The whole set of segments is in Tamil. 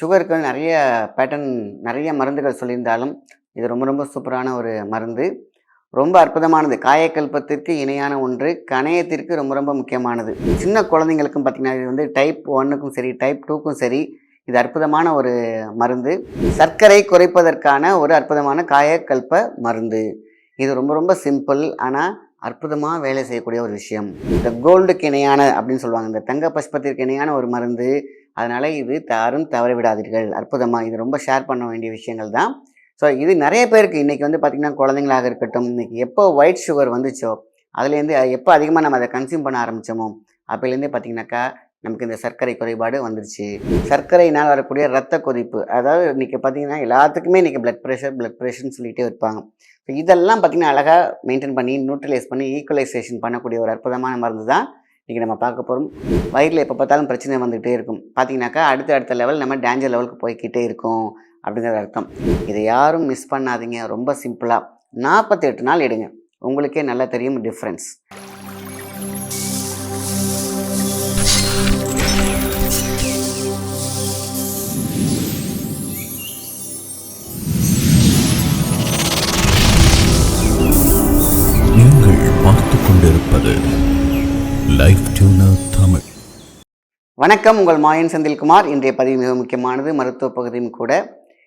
சுகருக்கு நிறைய பேட்டர்ன் நிறைய மருந்துகள் சொல்லியிருந்தாலும் இது ரொம்ப ரொம்ப சூப்பரான ஒரு மருந்து. ரொம்ப அற்புதமானது. காயக்கல்பத்திற்கு இணையான ஒன்று கணையத்திற்கு ரொம்ப ரொம்ப முக்கியமானது. சின்ன குழந்தைங்களுக்கும் பார்த்திங்கன்னா இது வந்து டைப் ஒன்னுக்கும் சரி டைப் டூக்கும் சரி இது அற்புதமான ஒரு மருந்து. சர்க்கரை குறைப்பதற்கான ஒரு அற்புதமான காயக்கல்ப மருந்து. இது ரொம்ப ரொம்ப சிம்பிள் ஆனால் அற்புதமாக வேலை செய்யக்கூடிய ஒரு விஷயம். இந்த கோல்டுக்கு இணையான அப்படின்னு சொல்லுவாங்க. இந்த தங்க பஷ்பத்திற்கு இணையான ஒரு மருந்து அதனால் இது யாரும் தவற விடாதீர்கள் அற்புதமாக இது ரொம்ப ஷேர் பண்ண வேண்டிய விஷயங்கள் தான். ஸோ இது நிறைய பேருக்கு இன்றைக்கி வந்து பார்த்திங்கன்னா குழந்தைங்களாக இருக்கட்டும் இன்றைக்கி எப்போ ஒயிட் சுகர் வந்துச்சோ அதுலேருந்து எப்போ அதிகமாக நம்ம அதை கன்சியூம் பண்ண ஆரம்பித்தோமோ அப்போலேருந்தே பார்த்திங்கனாக்கா நமக்கு இந்த சர்க்கரை குறைபாடு வந்துருச்சு. சர்க்கரையினால் வரக்கூடிய ரத்த கொதிப்பு அதாவது இன்றைக்கி பார்த்திங்கன்னா எல்லாத்துக்குமே இன்றைக்கி பிளட் ப்ரெஷர் பிளட் ப்ரெஷர்னு சொல்லிகிட்டே இருப்பாங்க. ஸோ இதெல்லாம் பார்த்திங்கன்னா அழகாக மெயின்டைன் பண்ணி நியூட்ரலைஸ் பண்ணி ஈக்குவலைசேஷன் பண்ணக்கூடிய ஒரு அற்புதமான மருந்து தான் இன்றைக்கி நம்ம பார்க்க போகிறோம் வயிறில் எப்போ பார்த்தாலும் பிரச்சனை வந்துகிட்டே இருக்கும். பார்த்தீங்கன்னாக்கா அடுத்த அடுத்த லெவல் நம்ம டேஞ்சர் லெவலுக்கு போய்க்கிட்டே இருக்கும் அப்படிங்கிற அர்த்தம். இதை யாரும் மிஸ் பண்ணாதீங்க. ரொம்ப சிம்பிளாக நாற்பத்தெட்டு நாள் எடுங்க. உங்களுக்கே நல்லா தெரியும் டிஃப்ரென்ஸ் வணக்கம். உங்கள் மாயன் செந்தில்குமார். இன்றைய பதிவு மிக முக்கியமானது. மருத்துவ பகுதியும் கூட.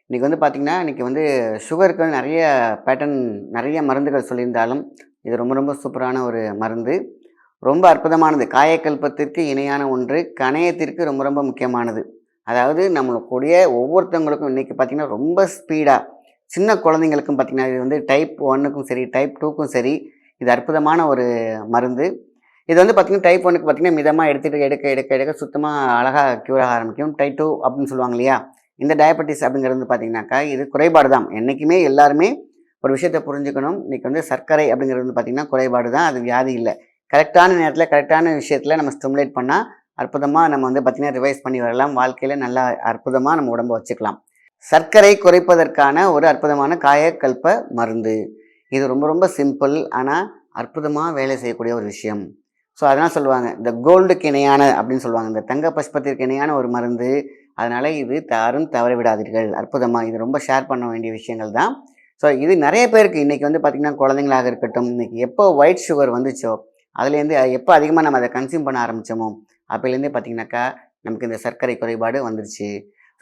இன்றைக்கி வந்து பார்த்திங்கன்னா இன்றைக்கி வந்து சுகருக்கு நிறைய பேட்டர்ன் நிறைய மருந்துகள் சொல்லியிருந்தாலும் இது ரொம்ப ரொம்ப சூப்பரான ஒரு மருந்து. ரொம்ப அற்புதமானது. காயக்கல்பத்திற்கு இணையான ஒன்று. கணையத்திற்கு ரொம்ப ரொம்ப முக்கியமானது. அதாவது நம்மளுக்குடைய ஒவ்வொருத்தவங்களுக்கும் இன்றைக்கி பார்த்திங்கன்னா ரொம்ப ஸ்பீடாக சின்ன குழந்தைங்களுக்கும் பார்த்திங்கன்னா இது வந்து டைப் ஒன்னுக்கும் சரி டைப் டூக்கும் சரி இது அற்புதமான ஒரு மருந்து. இது வந்து பார்த்திங்கன்னா டைப் ஒனுக்கு பார்த்திங்கன்னா மிதமாக எடுத்துகிட்டு எடுக்க எடுக்க எடுக்க சுத்தமாக அழகாக க்யூர் ஆக ஆரம்பிக்கும். டைப் டூ அப்படின்னு சொல்லுவாங்க இல்லையா? இந்த டயபெட்டிஸ் அப்படிங்கிறது வந்து பார்த்திங்கனாக்கா இது குறைபாடு தான் என்றைக்குமே எல்லாருமே ஒரு விஷயத்தை புரிஞ்சுக்கணும். இன்றைக்கி வந்து சர்க்கரை அப்படிங்கிறது வந்து பார்த்திங்கன்னா குறைபாடு தான் அது வியாதி இல்லை. கரெக்டான நேரத்தில் கரெக்டான விஷயத்தில் நம்ம ஸ்டிமுலேட் பண்ணால் அற்புதமாக நம்ம வந்து பார்த்திங்கன்னா ரிவைஸ் பண்ணி வரலாம். வாழ்க்கையில் நல்லா அற்புதமாக நம்ம உடம்பை வச்சுக்கலாம். சர்க்கரை குறைப்பதற்கான ஒரு அற்புதமான காயக்கல்ப மருந்து. இது ரொம்ப ரொம்ப சிம்பிள் ஆனால் அற்புதமாக வேலை செய்யக்கூடிய ஒரு விஷயம். ஸோ அதனால் சொல்லுவாங்க இந்த கோல்டுக்கு இணையான அப்படின்னு சொல்லுவாங்க. இந்த தங்க பஷ்பத்திற்கு இணையான ஒரு மருந்து. அதனால் இது தாரும் தவற விடாதீர்கள். அற்புதமாக இது ரொம்ப ஷேர் பண்ண வேண்டிய விஷயங்கள் தான். ஸோ இது நிறைய பேருக்கு இன்றைக்கி வந்து பார்த்திங்கன்னா குழந்தைங்களாக இருக்கட்டும் இன்றைக்கி எப்போ ஒயிட் சுகர் வந்துச்சோ அதுலேருந்து எப்போ அதிகமாக நம்ம அதை கன்சியூம் பண்ண ஆரம்பித்தோமோ அப்போலேருந்தே பார்த்திங்கனாக்கா நமக்கு இந்த சர்க்கரை குறைபாடு வந்துருச்சு.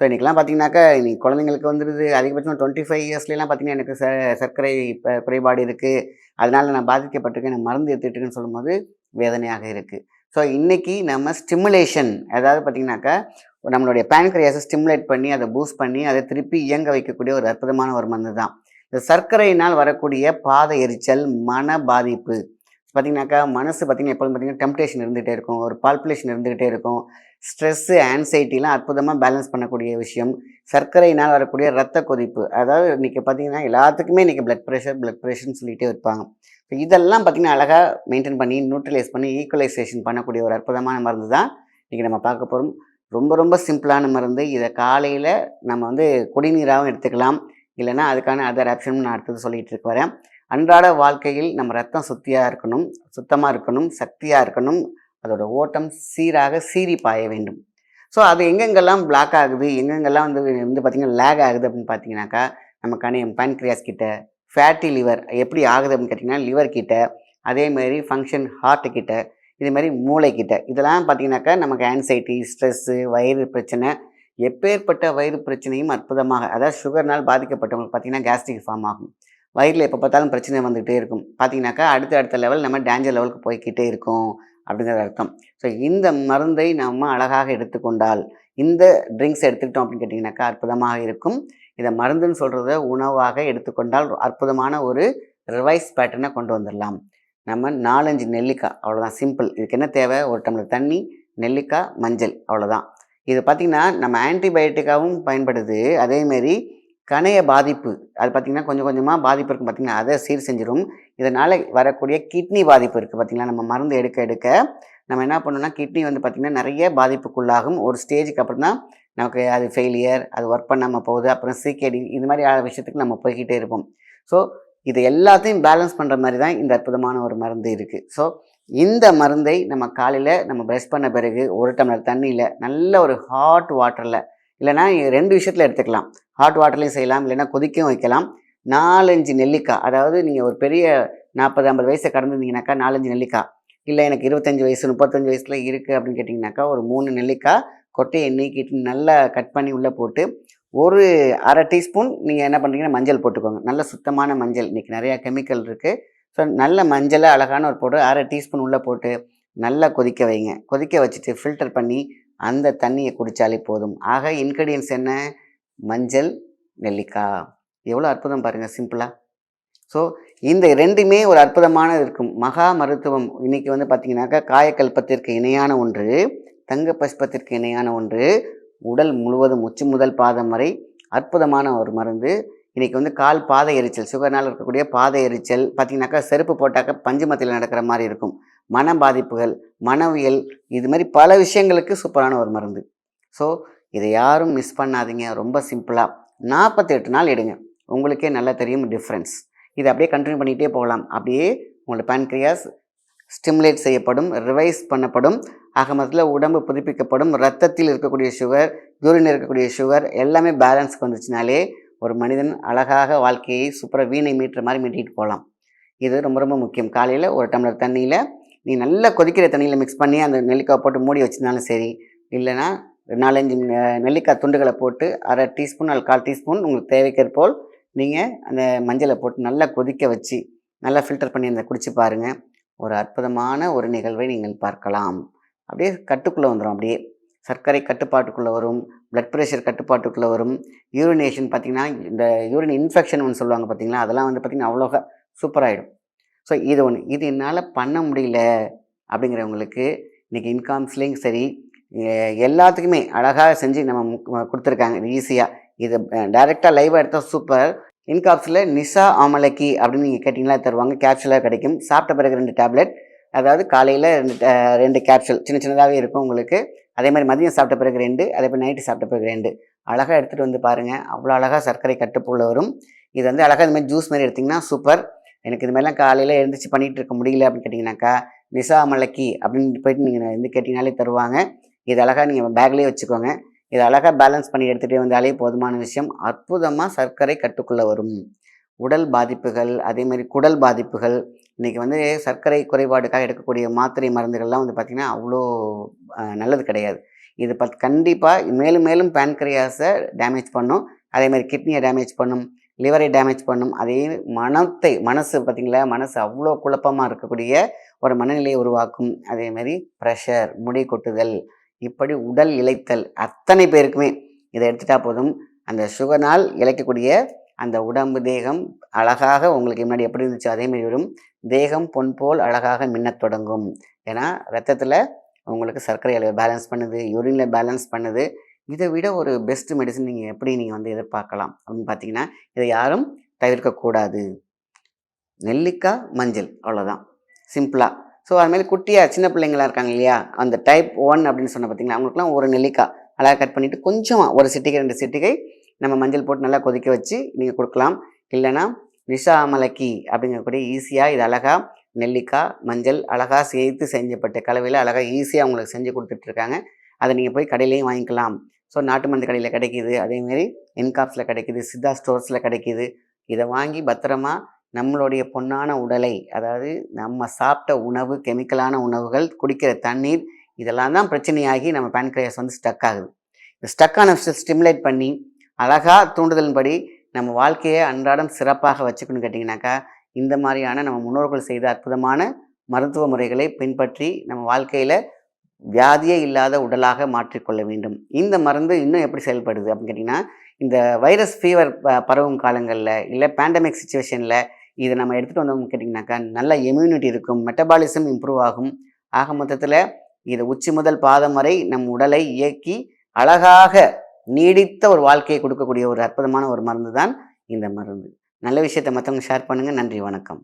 ஸோ இன்றைக்கெலாம் பார்த்திங்கனாக்கா இன்னைக்கு குழந்தைங்களுக்கு வந்துடுது அதிகபட்சம் டுவெண்ட்டி ஃபைவ் இயர்ஸ்லாம் பார்த்தீங்கன்னா எனக்கு ச சர்க்கரை இப்போ குறைபாடு இருக்குது அதனால் நான் பாதிக்கப்பட்டிருக்கேன் நான் மருந்து எடுத்துகிட்டுருக்கேன்னு சொல்லும்போது வேதனையாக இருக்குது ஸோ இன்றைக்கி நம்ம ஸ்டிமுலேஷன் அதாவது பார்த்திங்கனாக்கா நம்மளுடைய பேன்கிரியாஸை ஸ்டிமுலேட் பண்ணி அதை பூஸ்ட் பண்ணி அதை திருப்பி இயங்க வைக்கக்கூடிய ஒரு அற்புதமான ஒரு மருந்து தான். இந்த சர்க்கரையினால் வரக்கூடிய பாத எரிச்சல் மன பாதிப்பு. பார்த்திங்கனாக்கா மனசு பார்த்திங்கன்னா எப்போதும் பார்த்திங்கன்னா டெம்டேஷன் இருந்துகிட்டே இருக்கும். ஒரு பால்புலேஷன் இருந்துகிட்டே இருக்கும். ஸ்ட்ரெஸ்ஸு ஆன்சைட்டிலாம் அற்புதமாக பேலன்ஸ் பண்ணக்கூடிய விஷயம். சர்க்கரையினால் வரக்கூடிய ரத்த கொதிப்பு. அதாவது இன்றைக்கி பார்த்திங்கன்னா எல்லாத்துக்குமே இன்றைக்கி பிளட் ப்ரெஷர் பிளட் ப்ரெஷர்னு சொல்லிகிட்டே இருப்பாங்க. ஸோ இதெல்லாம் பார்த்திங்கன்னா அழகாக மெயின்டைன் பண்ணி நியூட்ரலைஸ் பண்ணி ஈக்குவலைசேஷன் பண்ணக்கூடிய ஒரு அற்புதமான மருந்து தான் இன்றைக்கி நம்ம பார்க்க போகிறோம் ரொம்ப ரொம்ப சிம்பிளான மருந்து. இதை காலையில் நம்ம வந்து குடிநீராகவும் எடுத்துக்கலாம். இல்லைனா அதுக்கான அதர் ஆப்ஷனும் நான் அடுத்தது சொல்லிகிட்டு இருக்க வரேன். அன்றாட வாழ்க்கையில் நம்ம ரத்தம் சுத்தியாக இருக்கணும் சுத்தமாக இருக்கணும் சக்தியாக இருக்கணும். அதோட ஓட்டம் சீராக சீறி பாய வேண்டும். ஸோ அது எங்கெங்கெல்லாம் பிளாக் ஆகுது எங்கெங்கெல்லாம் வந்து வந்து பார்த்திங்கன்னா லேக் ஆகுது அப்படின்னு பார்த்தீங்கன்னாக்கா நம்ம கணையம் பேன்க்ரியாஸ் கிட்ட ஃபேட்டி லிவர் எப்படி ஆகுது அப்படின்னு கேட்டிங்கன்னா லிவர் கிட்ட அதேமாரி ஃபங்க்ஷன் ஹார்ட்டு கிட்ட இதேமாதிரி மூளை கிட்ட. இதெல்லாம் பார்த்தீங்கன்னாக்கா நமக்கு ஆன்சைட்டி ஸ்ட்ரெஸ்ஸு வயிறு பிரச்சனை எப்பேற்பட்ட வயிறு பிரச்சனையும் அற்புதமாக அதாவது சுகர்னால் பாதிக்கப்பட்டவங்களுக்கு பார்த்தீங்கன்னா கேஸ்ட்ரிக் ஃபார்ம் ஆகும். வயிறில் எப்போ பார்த்தாலும் பிரச்சனை வந்துகிட்டே இருக்கும். பார்த்தீங்கன்னாக்கா அடுத்த அடுத்த லெவல் நம்ம டேஞ்சர் லெவலுக்கு போய்கிட்டே இருக்கும். அப்படிங்கிற அர்த்தம். ஸோ இந்த மருந்தை நம்ம அழகாக எடுத்துக்கொண்டால் இந்த ட்ரிங்க்ஸ் எடுத்துக்கிட்டோம் அப்படின்னு கேட்டிங்கனாக்கா அற்புதமாக இருக்கும். இதை மருந்துன்னு சொல்கிறத உணவாக எடுத்துக்கொண்டால் அற்புதமான ஒரு ரிவைஸ் பேட்டர்னை கொண்டு வந்துடலாம். நம்ம நாலஞ்சு நெல்லிக்காய் அவ்வளோதான் சிம்பிள் இதுக்கு என்ன தேவை? ஒரு டம்ளர் தண்ணி நெல்லிக்காய் மஞ்சள் அவ்வளோதான் இது பார்த்திங்கன்னா நம்ம ஆன்டிபயோட்டிக்காகவும் பயன்படுது. அதேமாரி கணைய பாதிப்பு அது பார்த்திங்கன்னா கொஞ்சம் கொஞ்சமாக பாதிப்பு இருக்குது பார்த்திங்கன்னா அதை சீர் செஞ்சிடும் இதனால் வரக்கூடிய கிட்னி பாதிப்பு இருக்குது பார்த்திங்களா நம்ம மருந்து எடுக்க எடுக்க நம்ம என்ன பண்ணோம்னா கிட்னி வந்து பார்த்திங்கன்னா நிறைய பாதிப்புக்குள்ளாகும். ஒரு ஸ்டேஜுக்கு அப்புறம் தான் நமக்கு அது ஃபெயிலியர் அது ஒர்க் பண்ணாமல் போகுது. அப்புறம் சிகேடி இது மாதிரி விஷயத்துக்கு நம்ம போய்கிட்டே இருப்போம். ஸோ இது எல்லாத்தையும் பேலன்ஸ் பண்ணுற மாதிரி தான் இந்த அற்புதமான ஒரு மருந்து இருக்குது ஸோ இந்த மருந்தை நம்ம காலையில் நம்ம ப்ரெஷ் பண்ண பிறகு ஒரு டம்ளர் தண்ணியில் நல்ல ஒரு ஹாட் வாட்டரில் இல்லைன்னா ரெண்டு விஷயத்தில் எடுத்துக்கலாம். ஹாட் வாட்டர்லையும் செய்யலாம் இல்லைன்னா கொதிக்கவும் வைக்கலாம். நாலஞ்சு நெல்லிக்காய் அதாவது நீங்கள் ஒரு பெரிய நாற்பது ஐம்பது வயசை கடந்துருந்தீங்கனாக்கா நாலஞ்சு நெல்லிக்காய். இல்லை எனக்கு இருபத்தஞ்சி வயசு முப்பத்தஞ்சு வயசில் இருக்குது அப்படின்னு கேட்டிங்கனாக்கா ஒரு மூணு நெல்லிக்காய் கொட்டையை நீக்கிட்டு நல்லா கட் பண்ணி உள்ளே போட்டு ஒரு அரை டீஸ்பூன் நீங்கள் என்ன பண்ணுறீங்கன்னா மஞ்சள் போட்டுக்கோங்க. நல்ல சுத்தமான மஞ்சள். இன்றைக்கி நிறையா கெமிக்கல் இருக்குது ஸோ நல்ல மஞ்சளை அழகான ஒரு போட்டு அரை டீஸ்பூன் உள்ளே போட்டு நல்லா கொதிக்க வைங்க. கொதிக்க வச்சுட்டு ஃபில்டர் பண்ணி அந்த தண்ணியை குடித்தாலே போதும். ஆக இன்க்ரீடியன்ஸ் என்ன? மஞ்சள் நெல்லிக்காய். எவ்வளோ அற்புதம் பாருங்கள் சிம்பிளாக ஸோ இந்த ரெண்டுமே ஒரு அற்புதமான இருக்கும். மகா மருத்துவம். இன்றைக்கி வந்து பார்த்தீங்கன்னாக்கா காயக்கல்பத்திற்கு இணையான ஒன்று தங்க பஷ்பத்திற்கு இணையான ஒன்று உடல் முழுவதும் உச்சி முதல் பாதம் வரை அற்புதமான ஒரு மருந்து. இன்னைக்கு வந்து கால் பாதை எரிச்சல் சுகர்னால் இருக்கக்கூடிய பாதை எரிச்சல் பார்த்தீங்கன்னாக்கா செருப்பு போட்டாக்க பஞ்சுமத்தில் நடக்கிற மாதிரி இருக்கும். மன பாதிப்புகள் மனவியல் இது மாதிரி பல விஷயங்களுக்கு சூப்பரான ஒரு மருந்து. ஸோ இதை யாரும் மிஸ் பண்ணாதீங்க. ரொம்ப சிம்பிளாக நாற்பத்தெட்டு நாள் எடுங்க. உங்களுக்கே நல்லா தெரியும் டிஃப்ரென்ஸ் இதை அப்படியே கண்டினியூ பண்ணிகிட்டே போகலாம். அப்படியே உங்களோட பேன்க்ரியாஸ் ஸ்டிமுலேட் செய்யப்படும் ரிவைஸ் பண்ணப்படும். ஆக மொத்தத்தில் உடம்பு புதுப்பிக்கப்படும். ரத்தத்தில் இருக்கக்கூடிய சுகர் யூரின் இருக்கக்கூடிய சுகர் எல்லாமே பேலன்ஸ்க்கு வந்துச்சுனாலே ஒரு மனிதன் அழகாக வாழ்க்கையை சூப்பராக வீணை மீட்டுற மாதிரி மீட்டிட்டு போகலாம். இது ரொம்ப ரொம்ப முக்கியம். காலையில் ஒரு டம்ளர் தண்ணியில் நீ நல்லா கொதிக்கிற தண்ணியில் மிக்ஸ் பண்ணி அந்த நெல்லிக்காய் போட்டு மூடி வச்சிருந்தாலும் சரி இல்லைன்னா நாலஞ்சு நெல்லிக்காய் துண்டுகளை போட்டு அரை டீஸ்பூன் அல்ல கால் டீஸ்பூன் உங்களுக்கு தேவைக்கேற்ப போல் நீங்கள் அந்த மஞ்சளை போட்டு நல்லா கொதிக்க வச்சு நல்லா ஃபில்டர் பண்ணி அந்த குடிச்சு பாருங்கள் ஒரு அற்புதமான ஒரு நிகழ்வை நீங்கள் பார்க்கலாம். அப்படியே கட்டுக்குள்ளே வந்துடும் அப்படியே. சர்க்கரை கட்டுப்பாட்டுக்குள்ளே வரும் பிளட் ப்ரெஷர் கட்டுப்பாட்டுக்குள்ளே வரும். யூரினேஷன் பார்த்திங்கன்னா இந்த யூரின் இன்ஃபெக்ஷன் ஒன்று சொல்லுவாங்க பார்த்தீங்களா? அதெல்லாம் வந்து பார்த்திங்கன்னா அவ்வளோ சூப்பராகிடும் ஸோ இது ஒன்று இது என்னால் பண்ண முடியல அப்படிங்கிறவங்களுக்கு இன்றைக்கி இன்காம்ஸ்லேயும் சரி எல்லாத்துக்குமே அழகாக செஞ்சு நம்ம கொடுத்துருக்காங்க. ஈஸியாக இது டைரெக்டாக லைவாக எடுத்தால் சூப்பர் இன்காப்ஸில் நிசா ஆமலக்கி அப்படின்னு நீங்கள் கேட்டிங்களா தருவாங்க. கேப்சூலாக கிடைக்கும். சாப்பிட்ட பிறகு ரெண்டு டேப்லெட் அதாவது காலையில் ரெண்டு ரெண்டு கேப்சூல் சின்ன சின்னதாகவே இருக்கும் உங்களுக்கு. அதே மாதிரி மதியம் சாப்பிட்ட பிறகு ரெண்டு அதே மாதிரி நைட்டு சாப்பிட்ட பிறகு ரெண்டு. அழகாக எடுத்துகிட்டு வந்து பாருங்கள் அவ்வளோ அழகாக சர்க்கரை கட்டுப்புள்ள வரும். இது வந்து அழகாக இந்த மாதிரி ஜூஸ் மாதிரி எடுத்திங்கன்னா சூப்பர் எனக்கு இது மாதிரிலாம் காலையில் எழுந்திரிச்சு பண்ணிகிட்டு இருக்க முடியல அப்படின்னு கேட்டிங்கனாக்கா நிசா மலக்கி அப்படின்னு போயிட்டு நீங்கள் வந்து கேட்டிங்கனாலே தருவாங்க. இது அழகாக நீங்கள் பேக்லேயே வச்சுக்கோங்க. இது அழகாக பேலன்ஸ் பண்ணி எடுத்துகிட்டே வந்தாலே போதுமான விஷயம். அற்புதமாக சர்க்கரை கட்டுக்குள்ளே வரும். உடல் பாதிப்புகள் அதே மாதிரி குடல் பாதிப்புகள். இன்றைக்கி வந்து சர்க்கரை குறைபாடுக்காக எடுக்கக்கூடிய மாத்திரை மருந்துகள்லாம் வந்து பார்த்திங்கன்னா அவ்வளோ நல்லது கிடையாது. இது பத் கண்டிப்பாக மேலும் மேலும் பேன்கிரியாஸை டேமேஜ் பண்ணும். அதே மாதிரி கிட்னியை டேமேஜ் பண்ணும். லிவரை டேமேஜ் பண்ணும். அதே மனத்தை மனசு பார்த்திங்களா? மனசு அவ்வளோ குழப்பமாக இருக்கக்கூடிய ஒரு மனநிலையை உருவாக்கும். அதே மாதிரி ப்ரெஷர் முடி கொட்டுதல் இப்படி உடல் இழைத்தல் அத்தனை பேருக்குமே இதை எடுத்துட்டா போதும். அந்த சுகர்னால் இழைக்கக்கூடிய அந்த உடம்பு தேகம் அழகாக உங்களுக்கு முன்னாடி எப்படி இருந்துச்சோ அதே மாதிரி வரும். தேகம் பொன் போல் அழகாக மின்னத் தொடங்கும். ஏன்னா ரத்தத்தில் உங்களுக்கு சர்க்கரை அளவை பேலன்ஸ் பண்ணுது யூரினில் பேலன்ஸ் பண்ணுது. இதை விட ஒரு பெஸ்ட் மெடிசன் நீங்கள் எப்படி நீங்கள் வந்து எதிர்பார்க்கலாம்? அப்படின்னு பார்த்தீங்கன்னா இதை யாரும் தவிர்க்கக்கூடாது நெல்லிக்காய் மஞ்சள் அவ்வளோதான் சிம்பிளாக ஸோ அதுமாதிரி குட்டியாக சின்ன பிள்ளைங்களா இருக்காங்க இல்லையா? அந்த டைப் ஒன் அப்படின்னு சொன்ன பார்த்தீங்களா அவங்களுக்குலாம் ஒரு நெல்லிக்காய். அழகாக கட் பண்ணிவிட்டு கொஞ்சமாக ஒரு சிட்டிகை ரெண்டு சிட்டிகை நம்ம மஞ்சள் போட்டு நல்லா கொதிக்க வச்சு நீங்கள் கொடுக்கலாம். இல்லைன்னா நிஷாமலக்கி அப்படிங்கக்கூடிய ஈஸியாக இது அழகாக நெல்லிக்காய் மஞ்சள் அழகாக சேர்த்து செஞ்சப்பட்ட கலவையில் அழகாக ஈஸியாக உங்களுக்கு செஞ்சு கொடுத்துட்ருக்காங்க அதை நீங்கள் போய் கடையிலையும் வாங்கிக்கலாம். ஸோ நாட்டு மருந்து கடையில் கிடைக்கிது. அதேமாரி என்காப்ஸில் கிடைக்கிது சித்தா ஸ்டோர்ஸில் கிடைக்கிது. இதை வாங்கி பத்திரமா நம்மளுடைய பொன்னான உடலை அதாவது நம்ம சாப்பிட்ட உணவு கெமிக்கலான உணவுகள் குடிக்கிற தண்ணீர் இதெல்லாம் தான் பிரச்சனையாகி நம்ம பேன்கிரியாஸ் வந்து ஸ்டக் ஆகுது. இந்த ஸ்டக்கான ஸ்டிமுலேட் பண்ணி அழகாக தூண்டுதலின்படி நம்ம வாழ்க்கையை அன்றாடம் சிறப்பாக வச்சுக்கணும்னு கேட்டிங்கனாக்கா இந்த மாதிரியான நம்ம முன்னோர்கள் செய்த அற்புதமான மருத்துவ முறைகளை பின்பற்றி நம்ம வாழ்க்கையில் வியாதியே இல்லாத உடலாக மாற்றிக்கொள்ள வேண்டும். இந்த மருந்து இன்னும் எப்படி செயல்படுது அப்படின்னு கேட்டிங்கன்னா இந்த வைரஸ் ஃபீவர் பரவும் காலங்களில் இல்லை பேண்டமிக் சுச்சுவேஷனில் இதை நம்ம எடுத்துகிட்டு வந்தோம்னு கேட்டிங்கனாக்கா நல்ல இம்யூனிட்டி இருக்கும் மெட்டபாலிசம் இம்ப்ரூவ் ஆகும். ஆக மொத்தத்தில் இதை உச்சி முதல் பாதம் வரை நம் உடலை இயக்கி அழகாக நீடித்த ஒரு வாழ்க்கையை கொடுக்கக்கூடிய ஒரு அற்புதமான ஒரு மருந்து தான் இந்த மருந்து. நல்ல விஷயத்தை மற்றவங்க ஷேர் பண்ணுங்கள் நன்றி வணக்கம்.